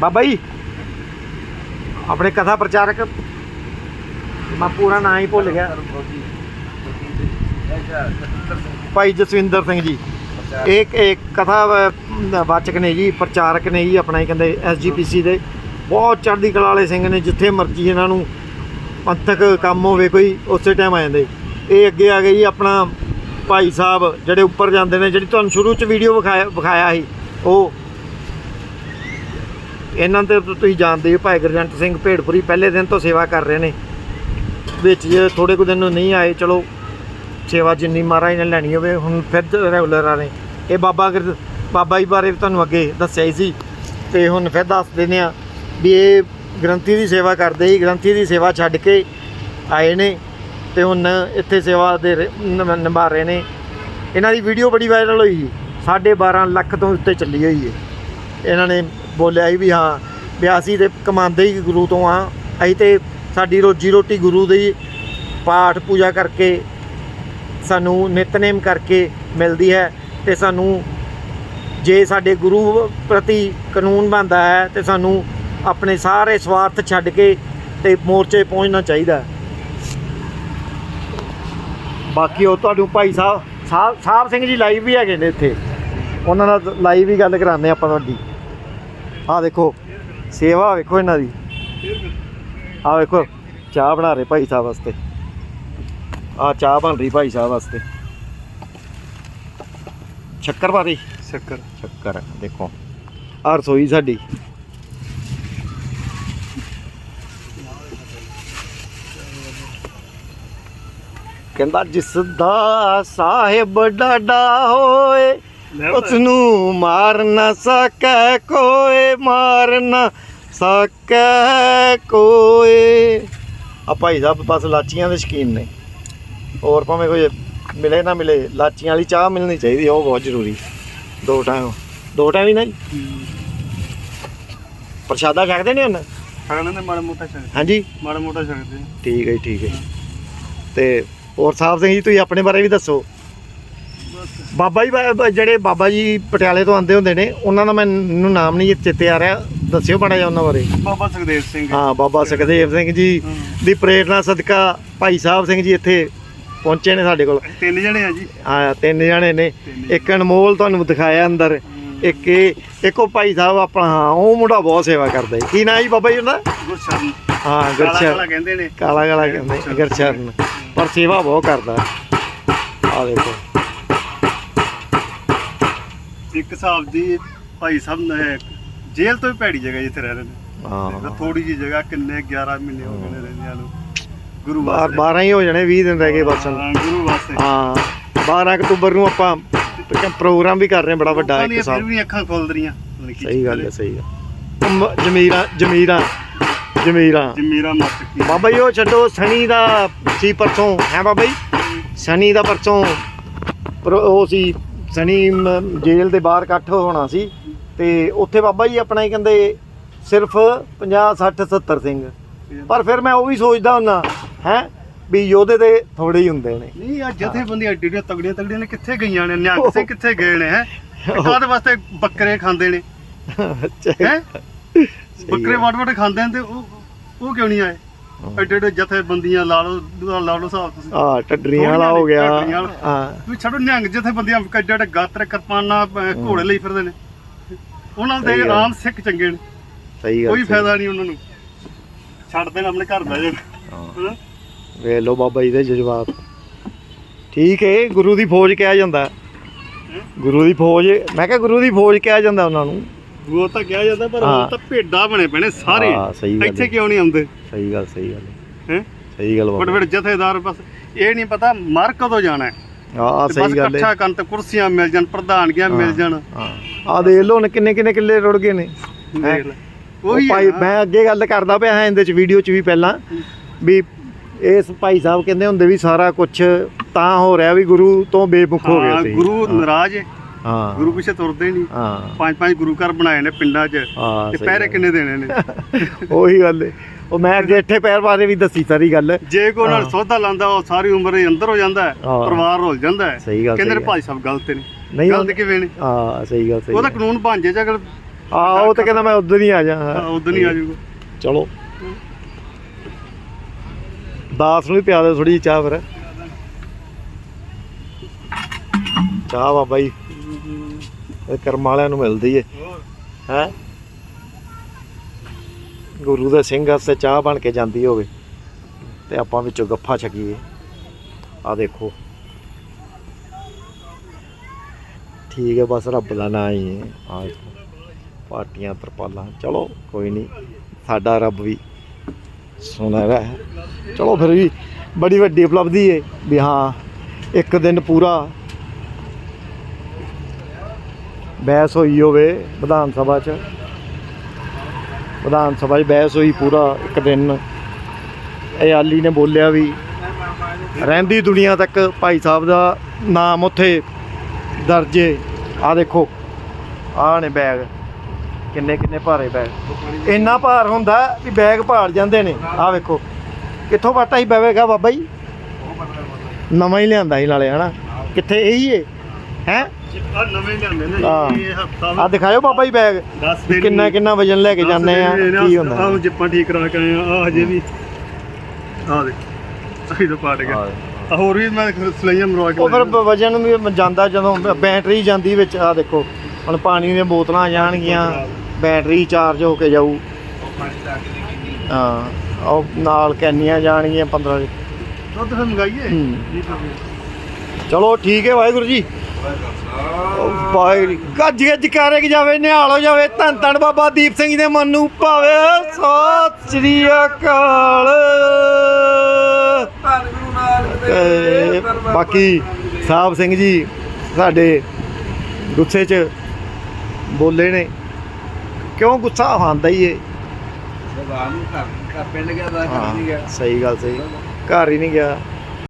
Speaker 1: ਬਾਬਾ ਜੀ, ਆਪਣੇ ਕਥਾ ਪ੍ਰਚਾਰਕ ਮੈਂ ਪੂਰਾ ਨਾਂ ਹੀ ਭੁੱਲ ਗਿਆ। ਭਾਈ ਜਸਵਿੰਦਰ ਸਿੰਘ ਜੀ, ਇੱਕ ਇੱਕ ਕਥਾ ਵਾਚਕ ਨੇ ਜੀ, ਪ੍ਰਚਾਰਕ ਨੇ ਜੀ, ਆਪਣਾ ਹੀ ਕਹਿੰਦੇ ਐਸਜੀਪੀਸੀ ਦੇ। ਬਹੁਤ ਚੜ੍ਹਦੀ ਕਲਾ ਵਾਲੇ ਸਿੰਘ ਨੇ, ਜਿੱਥੇ ਮਰਜ਼ੀ ਇਹਨਾਂ ਨੂੰ ਪੰਥਕ ਕੰਮ ਹੋਵੇ ਕੋਈ, ਉਸੇ ਟਾਈਮ ਆ ਜਾਂਦੇ। ਇਹ ਅੱਗੇ ਆ ਗਏ ਜੀ ਆਪਣਾ ਭਾਈ ਸਾਹਿਬ, ਜਿਹੜੇ ਉੱਪਰ ਜਾਂਦੇ ਨੇ, ਜਿਹੜੀ ਤੁਹਾਨੂੰ ਸ਼ੁਰੂ ਚ ਵੀਡੀਓ ਵਿਖਾਇਆ ਵਿਖਾਇਆ ਸੀ, ਉਹ ਇਹਨਾਂ ਤੇ ਤੁਸੀਂ ਜਾਣਦੇ ਹੋ ਭਾਈ ਗੁਰਜੰਟ ਸਿੰਘ ਭੇੜਪੁਰੀ ਪਹਿਲੇ ਦਿਨ ਤੋਂ ਸੇਵਾ ਕਰ ਰਹੇ ਨੇ। ਵਿੱਚ ਜੇ ਥੋੜੇ ਕੁ ਦਿਨ ਨੂੰ ਨਹੀਂ ਆਏ, ਚਲੋ ਸੇਵਾ ਜਿੰਨੀ ਮਹਾਰਾਜ ਨੇ ਲੈਣੀ ਹੋਵੇ, ਹੁਣ ਫਿਰ ਰੈਗੂਲਰ ਆ ਰਹੇ। ਇਹ ਬਾਬਾ ਗੁਰ ਬਾਬਾ ਜੀ ਬਾਰੇ ਵੀ ਤੁਹਾਨੂੰ ਅੱਗੇ ਦੱਸਿਆ ਹੀ ਸੀ। ਤੇ ਹੁਣ ਫਿਰ ਦੱਸ ਦਿੰਦੇ ਆ ਵੀ ਇਹ ਗ੍ਰੰਥੀ ਦੀ ਸੇਵਾ ਕਰਦੇ ਹੀ ਗ੍ਰੰਥੀ ਦੀ ਸੇਵਾ ਛੱਡ ਕੇ ਆਏ ਨੇ ਤੇ ਹੁਣ ਇੱਥੇ ਸੇਵਾ ਦੇ ਰਹੇ- ਨਿਭਾ ਰਹੇ ਨੇ। ਇਹਨਾਂ ਦੀ ਵੀਡੀਓ ਬੜੀ ਵਾਇਰਲ ਹੋਈ ਜੀ। 12.5 ਲੱਖ ਤੋਂ ਉੱਤੇ ਚੱਲੀ ਹੋਈ ਹੈ। ਇਹਨਾਂ ਨੇ ਬੋਲਿਆ ਸੀ ਵੀ ਹਾਂ, ਵੀ ਅਸੀਂ ਤੇ ਕਮਾਉਂਦੇ ਹੀ ਗੁਰੂ ਤੋਂ ਆ ਅਸੀਂ ਤੇ ਸਾਡੀ ਰੋਜੀ ਰੋਟੀ ਗੁਰੂ ਦੀ ਪਾਠ ਪੂਜਾ ਕਰਕੇ ਸਾਨੂੰ ਨਿਤਨੇਮ ਕਰਕੇ ਮਿਲਦੀ ਹੈ ਤੇ ਸਾਨੂੰ ਜੇ ਸਾਡੇ ਗੁਰੂ ਪ੍ਰਤੀ ਕਾਨੂੰਨ ਬਣਦਾ ਹੈ ਤੇ ਸਾਨੂੰ ਆਪਣੇ ਸਾਰੇ ਸਵਾਰਥ ਛੱਡ ਕੇ ਤੇ ਮੋਰਚੇ ਪਹੁੰਚਣਾ ਚਾਹੀਦਾ ਬਾਕੀ ਉਹ ਤੁਹਾਨੂੰ ਭਾਈ ਸਾਹਿਬ ਸਾਹਿਬ ਸਾਹਿਬ ਸਿੰਘ ਜੀ ਲਾਈਵ ਵੀ ਹੈਗੇ ਨੇ ਇੱਥੇ। ਉਹਨਾਂ ਨਾਲ ਲਾਈਵ ਹੀ ਗੱਲ ਕਰਾਉਂਦੇ ਆਪਾਂ ਤੁਹਾਡੀ। ਆਹ ਦੇਖੋ ਸੇਵਾ ਵੇਖੋ ਇਹਨਾਂ ਦੀ। ਆਹ ਵੇਖੋ ਚਾਹ ਬਣਾ ਰਹੇ ਭਾਈ ਸਾਹਿਬ ਵਾਸਤੇ। ਆਹ ਚਾਹ ਬਣ ਰਹੀ ਭਾਈ ਸਾਹਿਬ ਵਾਸਤੇ। ਸ਼ੱਕਰ ਭਾਰੀ
Speaker 2: ਸ਼ੱਕਰ।
Speaker 1: ਸ਼ੱਕਰ ਦੇਖੋ। ਆਹ ਰਸੋਈ ਸਾਡੀ। ਕਹਿੰਦਾ ਜਿਸ ਦਾ ਸਾਹਿਬ ਡਾਡਾ ਹੋਏ ਉਸ ਨੂੰ ਮਾਰ ਨਾ ਸਕੈ ਕੋਏ ਮਾਰ ਨਾ ਸਕੈ ਕੋਏ ਆ ਭਾਈ ਸਾਹਿਬ ਬਸ ਲਾਚੀਆਂ ਦੇ ਸ਼ਕੀਨ ਨੇ। ਹੋਰ ਭਾਵੇਂ ਕੋਈ ਮਿਲੇ ਨਾ ਮਿਲੇ ਲਾਚੀਆਂ ਵਾਲੀ ਚਾਹ ਮਿਲਣੀ ਚਾਹੀਦੀ ਉਹ ਬਹੁਤ ਜ਼ਰੂਰੀ। ਦੋ ਟਾਈਮ ਦੋ ਟਾਈਮ ਹੀ ਨਾ ਜੀ। ਪ੍ਰਸ਼ਾਦਾ ਛਕਦੇ ਨੇ ਹੁਣ
Speaker 2: ਖਾਣਾ ਨੇ ਮਾੜਾ ਮੋਟਾ ਛੱਡ
Speaker 1: ਹਾਂਜੀ?
Speaker 2: ਮਾੜਾ ਮੋਟਾ ਛੱਡਦੇ
Speaker 1: ਠੀਕ ਹੈ ਠੀਕ ਹੈ। ਤੇ ਹੋਰ ਸਾਹਿਬ ਸਿੰਘ ਜੀ ਤੁਸੀਂ ਆਪਣੇ ਬਾਰੇ ਵੀ ਦੱਸੋ। ਬਾਬਾ ਜੀ ਬਾ- ਜਿਹੜੇ ਬਾਬਾ ਜੀ ਪਟਿਆਲੇ ਤੋਂ ਆਉਂਦੇ ਹੁੰਦੇ ਨੇ ਉਹਨਾਂ ਦਾ ਮੈਨੂੰ ਨਾਮ ਨਹੀਂ ਚੇਤੇ ਆ ਰਿਹਾ। ਦੱਸਿਓ ਮਾੜਾ ਜਿਹਾ ਉਹਨਾਂ ਬਾਰੇ।
Speaker 2: ਬਾਬਾ ਸੁਖਦੇਵ ਸਿੰਘ।
Speaker 1: ਹਾਂ ਬਾਬਾ ਸੁਖਦੇਵ ਸਿੰਘ ਜੀ
Speaker 2: ਹਮ।
Speaker 1: ਦੀ ਪ੍ਰੇਰਣਾ ਸਦਕਾ ਭਾਈ ਸਾਹਿਬ ਸਿੰਘ ਜੀ ਇੱਥੇ ਪਹੁੰਚੇ ਨੇ ਸਾਡੇ ਕੋਲ।
Speaker 2: ਤਿੰਨ ਜਣੇ ਆ ਜੀ।
Speaker 1: ਆ ਤਿੰਨ ਜਣੇ ਨੇ।
Speaker 2: ਤਿੰਨ
Speaker 1: ਇੱਕ ਅਨਮੋਲ ਤੁਹਾਨੂੰ ਦਿਖਾਇਆ ਅੰਦਰ। ਇੱਕ ਇਹ ਇੱਕ ਭਾਈ ਸਾਹਿਬ ਆਪਣਾ ਹਾਂ ਉਹ ਮੁੰਡਾ ਬਹੁਤ ਸੇਵਾ ਕਰਦਾ ਜੀ। ਕੀ ਨਾਂ ਜੀ ਬਾਬਾ ਜੀ ਉਹਦਾ?
Speaker 2: ਗੁਰਸ਼ਰਨ।
Speaker 1: ਹਾਂ
Speaker 2: ਕਾਲਾ ਕਾਲਾ ਕਹਿੰਦੇ ਨੇ।
Speaker 1: ਕਾਲਾ ਕਾਲਾ ਕਹਿੰਦੇ ਗੁਰਸ਼ਰਨ। ਪਰ ਸੇਵਾ ਬਹੁਤ ਕਰਦਾ। ਆ ਦੇਖੋ।
Speaker 2: ਇੱਕ ਹਿਸਾਬ ਦੀ ਭਾਈ ਸਾਹਿਬ ਨੇ ਜੇਲ੍ਹ ਤੋਂ ਵੀ ਭੈੜੀ ਜਗ੍ਹਾ ਜਿੱਥੇ ਰਹਿ ਰਹੇ ਨੇ।
Speaker 1: ਹਾਂ।
Speaker 2: ਥੋੜੀ ਜਿਹੀ ਜਗ੍ਹਾ ਕਿੰਨੇ 11 ਮਹੀਨੇ ਹੋ ਗਏ ਨੇ ਰਹਿੰਦਿਆਂ ਨੂੰ। ਗੁਰੂ
Speaker 1: ਬਾਰ
Speaker 2: ਵਾਸਤੇ।
Speaker 1: 12 ਹੀ ਹੋ ਜਾਣੇ 20 ਦਿਨ ਰਹਿ ਗਏ ਬਸ।
Speaker 2: ਹਾਂ, ਗੁਰੂ ਵਾਸਤੇ।
Speaker 1: ਹਾਂ 12 ਅਕਤੂਬਰ ਨੂੰ ਆਪਾਂ ਪ੍ਰੋਗਰਾਮ ਵੀ ਕਰ ਰਹੇ ਹਾਂ ਬੜਾ ਵੱਡਾ
Speaker 2: ਲੋਕਾਂ
Speaker 1: ਇੱਕ
Speaker 2: ਦੀਆਂ ਫਿਰ
Speaker 1: ਸਾਲ
Speaker 2: ਵੀ ਅੱਖਾਂ ਖੋਲ ਦਰੀਆਂ
Speaker 1: ਸਹੀ ਗੱਲ ਹੈ ਸਹੀ ਗੱਲ ਮ- ਜਮੀਰਾਂ ਜਮੀਰਾਂ ਜਮੀਰਾਂ।
Speaker 2: ਜਮੀਰਾ ਮੱਤ ਕੀ
Speaker 1: ਬਾਬਾ ਜੀ ਉਹ ਛੱਡੋ ਸਣੀ ਦਾ ਸੀ ਪਰਸੋਂ ਹੈ ਬਾਬਾ ਜੀ? ਸਣੀ ਦਾ ਪਰਸੋਂ ਪਰ ਉਹ ਸੀ ਸਣੀ ਜੇਲ੍ਹ ਦੇ ਬਾਹਰ ਇਕੱਠ ਹੋਣਾ ਸੀ ਤੇ ਉੱਥੇ ਬਾਬਾ ਜੀ ਆਪਣਾ ਹੀ ਕਹਿੰਦੇ ਸਿਰਫ 50 60 70 ਸਿੰਘ। ਪਰ ਫਿਰ ਮੈਂ ਉਹ ਵੀ ਸੋਚਦਾ ਹੁੰਨਾ ਹੈ ਵੀ ਯੋਧੇ ਤੇ ਥੋੜੇ ਹੀ ਹੁੰਦੇ ਨੇ।
Speaker 2: ਨਹੀਂ ਆ ਜਥੇਬੰਦੀਆਂ ਏਡੀਆਂ ਤਗੜੀਆਂ ਤਗੜੀਆਂ ਨੇ ਕਿੱਥੇ ਗਈਆਂ ਨੇ? ਨਿਹੰਗ ਸਿੰਘ ਕਿੱਥੇ ਗਏ ਨੇ ਹੈ? ਕਾਹਦੇ ਵਾਸਤੇ ਬੱਕਰੇ ਖਾਂਦੇ ਨੇ। ਹੈ? ਬੱਕਰੇ। ਵੜ ਵੜ ਖਾਂਦੇ ਨੇ ਤੇ ਉਹ ਉਹ ਕਿਉਂ ਨਹੀਂ ਆਏ? ਐਡੇ ਐਡੇ ਜਥੇਬੰਦੀਆਂ ਲਾ ਲਓ ਲਾ ਲਓ ਹਿਸਾਬ ਤੁਸੀਂ।
Speaker 1: ਆ ਟੱਡਰੀਆਂ ਵਾਲਾ ਹੋ ਗਿਆ।
Speaker 2: ਟੱਡਰੀਆਂ ਵਾਲਾ।
Speaker 1: ਹਾਂ।
Speaker 2: ਤੁਸੀਂ ਛੱਡੋ ਨਿਹੰਗ ਜਥੇਬੰਦੀਆਂ ਐਡੇ ਐਡੇ ਗਾਤਰ ਕਿਰਪਾਨਾਂ ਅਹ, ਘੋੜੇ ਲਈ ਫਿਰਦੇ ਨੇ। ਉਹਨਾਂ ਦੇ
Speaker 1: ਸਹੀ ਗੱਲ।
Speaker 2: ਆਮ ਸਿੱਖ ਚੰਗੇ ਨੇ।
Speaker 1: ਸਹੀ ਗੱਲ
Speaker 2: ਕੋਈ। ਫਾਇਦਾ ਨਹੀਂ ਉਹਨਾਂ ਨੂੰ। ਛੱਡ ਦੇਣ ਆਪਣੇ ਘਰ ਬਹਿ ਜਾਣ।
Speaker 1: ਹਾਂ।
Speaker 2: ਹਾਂ।
Speaker 1: ਵੇਖ ਲਓ ਬਾਬਾ ਜੀ ਦੇ ਜਜ਼ਬਾਤ। ਠੀਕ ਹੈ ਗੁਰੂ ਦੀ ਫੌਜ ਕਿਹਾ ਜਾਂਦਾ। ਗੁਰੂ ਦੀ ਫੌਜ ਮੈਂ ਕਿਹਾ ਗੁਰੂ ਦੀ ਫੌਜ ਕਿਹਾ ਜਾਂਦਾ ਉਹਨਾਂ ਨੂੰ।
Speaker 2: ਉਹ ਤਾਂ ਕਿਹਾ ਜਾਂਦਾ ਪਰ
Speaker 1: ਹਾਂ।
Speaker 2: ਉਹ ਤਾਂ ਭੇਡਾਂ ਬਣੇ ਪੈਣੇ ਸਾਰੇ।
Speaker 1: ਹਾਂ, ਸਹੀ ਗੱਲ
Speaker 2: ਇੱਥੇ
Speaker 1: ਹੈ।
Speaker 2: ਕਿਉਂ ਨਹੀਂ ਆਉਂਦੇ?
Speaker 1: ਸਹੀ ਗੱਲ ਸਹੀ ਗੱਲ ਹੈ। ਸਹੀ ਗੱਲ ਬਾਬਾ।
Speaker 2: ਵੱਡੇ ਜਥੇਦਾਰ ਬਸ ਇਹ ਨਹੀਂ ਪਤਾ ਮਰ ਕਦੋਂ ਜਾਣਾ ਹੈ।
Speaker 1: ਆ
Speaker 2: ਤੇ ਬਸ
Speaker 1: ਸਹੀ ਗੱਲ
Speaker 2: ਇਕੱਠਾ
Speaker 1: ਹੈ
Speaker 2: ਕਰਨ ਤੇ ਕੁਰਸੀਆਂ ਮਿਲ ਜਾਣ ਪ੍ਰਧਾਨਗੀਆਂ ਮਿਲ ਜਾਣ।
Speaker 1: ਹਾਂ। ਆ ਦੇਖ ਲਓ ਹੁਣ ਕਿੰਨੇ ਕਿੰਨੇ ਕਿੱਲੇ ਰੁੜ ਗਏ ਨੇ।
Speaker 2: ਦੇਖ ਲੈ।
Speaker 1: ਉਹ
Speaker 2: ਉਹੀ
Speaker 1: ਭਾਈ। ਮੈਂ ਅੱਗੇ ਗੱਲ ਕਰਦਾ ਪਿਆ ਹਾਂ ਇਹਦੇ ਚ ਵੀਡੀਓ ਚ ਵੀ ਪਹਿਲਾਂ। ਵੀ ਇਸ ਭਾਈ ਸਾਹਿਬ ਕਹਿੰਦੇ ਹੁੰਦੇ ਵੀ ਸਾਰਾ ਕੁਝ ਤਾਂ ਹੋ ਰਿਹਾ ਵੀ ਗੁਰੂ ਤੋਂ ਬੇਮੁਖ ਹੋ
Speaker 2: ਹਾਂ,
Speaker 1: ਗਏ ਸੀ।
Speaker 2: ਗੁਰੂ ਨਾਰਾਜ਼ ਹੈ।
Speaker 1: ਹਾਂ।
Speaker 2: ਗੁਰੂ ਪਿੱਛੇ ਤੁਰਦੇ ਨਹੀਂ
Speaker 1: ਹਾਂ।
Speaker 2: ਪੰਜ ਪੰਜ ਗੁਰੂ ਘਰ ਬਣਾਏ ਨੇ ਪਿੰਡਾਂ 'ਚ।
Speaker 1: ਹਾਂ
Speaker 2: ਤੇ
Speaker 1: ਸਹੀ
Speaker 2: ਪਹਿਰੇ
Speaker 1: ਗੱਲ।
Speaker 2: ਕਿੰਨੇ ਦੇਣੇ ਨੇ?
Speaker 1: ਉਹੀ ਗੱਲ ਏ। ਉਹ ਮੈਂ ਅੱਗੇ ਇੱਥੇ ਪੈਰ ਬਾਰੇ ਵੀ ਦੱਸੀ ਸਾਰੀ ਗੱਲ।
Speaker 2: ਜੇ ਕੋਈ ਨਾਲ
Speaker 1: ਹਾਂ।
Speaker 2: ਸੌਦਾ ਲਾਂਦਾ ਉਹ ਸਾਰੀ ਉਮਰ ਹੀ ਅੰਦਰ ਹੋ ਜਾਂਦਾ ਹੈ
Speaker 1: ਹਾਂ।
Speaker 2: ਪਰਿਵਾਰ ਰੁੱਲ ਜਾਂਦਾ ਹੈ।
Speaker 1: ਸਹੀ ਗੱਲ,
Speaker 2: ਕਹਿੰਦੇ ਨੇ
Speaker 1: ਸਹੀ
Speaker 2: ਭਾਈ ਸਾਹਿਬ ਗਲਤ ਨੇ।
Speaker 1: ਨਹੀਂ
Speaker 2: ਗਲਤ
Speaker 1: ਉਹ-
Speaker 2: ਕਿਵੇਂ ਨੇ?
Speaker 1: ਹਾਂ ਸਹੀ ਗੱਲ ਸਹੀ
Speaker 2: ਉਹਦਾ
Speaker 1: ਗੱਲ।
Speaker 2: ਕਾਨੂੰਨ ਬਣ ਜੇ ਜਗਲ
Speaker 1: ਹਾਂ ਉਹ ਤਾਂ ਕਹਿੰਦਾ ਮੈਂ ਉਦੋਂ ਹੀ ਆ ਜਾ।
Speaker 2: ਉਦੋਂ ਨਹੀਂ ਆ ਜਾਊਗਾ।
Speaker 1: ਚਲੋ। ਦਾਸ ਨੂੰ ਵੀ ਪਿਆ ਦੇ ਥੋੜੀ ਜਿਹੀ ਚਾਹ ਫਿਰ। ਚਾਹ ਬਾਬਾ ਜੀ ਇਹ ਕਰਮ ਵਾਲਿਆਂ ਨੂੰ ਮਿਲਦੀ ਏ। ਹੈ? ਗੁਰੂ ਦੇ ਸਿੰਘ ਵਾਸਤੇ ਚਾਹ ਬਣ ਕੇ ਜਾਂਦੀ ਹੋਵੇ, ਤੇ ਆਪਾਂ ਵਿੱਚੋਂ ਗੱਫਾ ਛਕੀਏ। ਆ ਦੇਖੋ। ਠੀਕ ਹੈ, ਬਸ ਰੱਬ ਦਾ ਨਾਂ ਹੀ ਹੈ। ਆ ਪਾਰਟੀਆਂ, ਤਰਪਾਲਾਂ। ਚਲੋ, ਕੋਈ ਨਹੀਂ, ਸਾਡਾ ਰੱਬ ਵੀ ਸੁਨਹਿਰਾ ਹੈ। ਚਲੋ, ਫਿਰ ਵੀ ਬੜੀ ਵੱਡੀ ਉਪਲਬਧੀ ਹੈ ਵੀ ਹਾਂ, ਇੱਕ ਦਿਨ ਪੂਰਾ ਬਹਿਸ ਹੋਈ ਹੋਵੇ ਵਿਧਾਨ ਸਭਾ 'ਚ। ਵਿਧਾਨ ਸਭਾ 'ਚ ਬਹਿਸ ਹੋਈ ਪੂਰਾ ਇੱਕ ਦਿਨ। ਇਹ ਆਲੀ ਨੇ ਬੋਲਿਆ ਵੀ ਰਹਿੰਦੀ ਦੁਨੀਆ ਤੱਕ ਭਾਈ ਸਾਹਿਬ ਦਾ ਨਾਮ ਉੱਥੇ ਦਰਜੇ ਆ ਦੇਖੋ, ਆਹ ਨੇ ਬੈਗ ਕਿੰਨੇ ਕਿੰਨੇ ਭਾਰੇ ਬੈਗ ਇੰਨਾ ਭਾਰ ਹੁੰਦਾ ਵੀ ਬੈਗ ਭਾਰ ਜਾਂਦੇ ਨੇ। ਆ ਵੇਖੋ, ਕਿੱਥੋਂ ਵਾਟਾ ਹੀ ਬੈਵੇਗਾ ਬਾਬਾ ਜੀ। ਨਵਾਂ ਹੀ ਲਿਆਂਦਾ ਸੀ ਨਾਲੇ, ਹਨਾ? ਕਿੱਥੇ ਇਹੀ ਏ? ਹੈ?
Speaker 2: ਆ ਨਵੇਂ ਲਿਆਂਦੇ ਨੇ
Speaker 1: ਹਾਂ।
Speaker 2: ਇਹ ਹਫਤਾ
Speaker 1: ਆ ਦਿਖਾਇਓ ਬਾਬਾ ਜੀ ਬੈਗ।
Speaker 2: 10 ਦਿਨ
Speaker 1: ਕਿੰਨਾ ਕਿੰਨਾ ਵਜਨ ਲੈ ਕੇ ਜਾਂਦੇ ਆ ਕੀ ਹੁੰਦਾ?
Speaker 2: ਆਹ ਜਿੱਪਾਂ ਠੀਕ ਕਰਾ ਕੇ ਆਏ ਆ ਆਹ ਹਜੇ ਵੀ। ਆਹ ਦੇ ਸਹੀ ਤੋਂ ਪਾਟ ਗਿਆ। ਆ ਹੋਰ ਵੀ ਮੈਂ ਸਲਾਈਆਂ ਮਰਵਾ ਕੇ
Speaker 1: ਉਹ ਫਿਰ। ਵਜਨ ਵੀ ਜਾਂਦਾ ਜਦੋਂ ਬੈਟਰੀ ਜਾਂਦੀ ਵਿੱਚ ਆ ਦੇਖੋ ਹੁਣ ਪਾਣੀ ਦੀਆਂ ਬੋਤਲਾਂ ਆ ਜਾਣਗੀਆਂ ਬੈਟਰੀ ਚਾਰਜ ਹੋ ਕੇ ਜਾਊ। ਹਾਂ ਉਹ ਨਾਲ ਕੈਨੀਆਂ ਜਾਣਗੀਆਂ 15 ਦੀ।
Speaker 2: ਦੁੱਧ ਫਿਰ ਮੰਗਾਈਏ।
Speaker 1: ਚਲੋ ਠੀਕ ਹੈ ਵਾਹਿਗੁਰੂ ਜੀ। ਵਾਹਿਗੁਰੂ ਗੱਜ ਗੱਜ ਕਰੇ ਕਿ ਜਾਵੇ ਨਿਹਾਲ ਹੋ ਜਾਵੇ ਧੰਨ ਧੰਨ ਬਾਬਾ ਦੀਪ ਸਿੰਘ ਦੇ ਮਨ ਨੂੰ ਭਾਵੇ। ਸਤਿ ਸ੍ਰੀ ਅਕਾਲ। ਬਾਕੀ ਸਾਹਿਬ ਸਿੰਘ ਜੀ ਸਾਡੇ ਗੁੱਸੇ 'ਚ ਬੋਲੇ ਨੇ। ਕਿਉਂ ਗੁੱਸਾ ਆਉਂਦਾ ਹੀ ਏ?
Speaker 3: ਪਿੰਡ ਗਿਆ ਦਾ
Speaker 1: ਹਾਂ, ਸਹੀ ਗੱਲ ਸਹੀ। ਘਰ ਹੀ ਨਹੀਂ ਗਿਆ।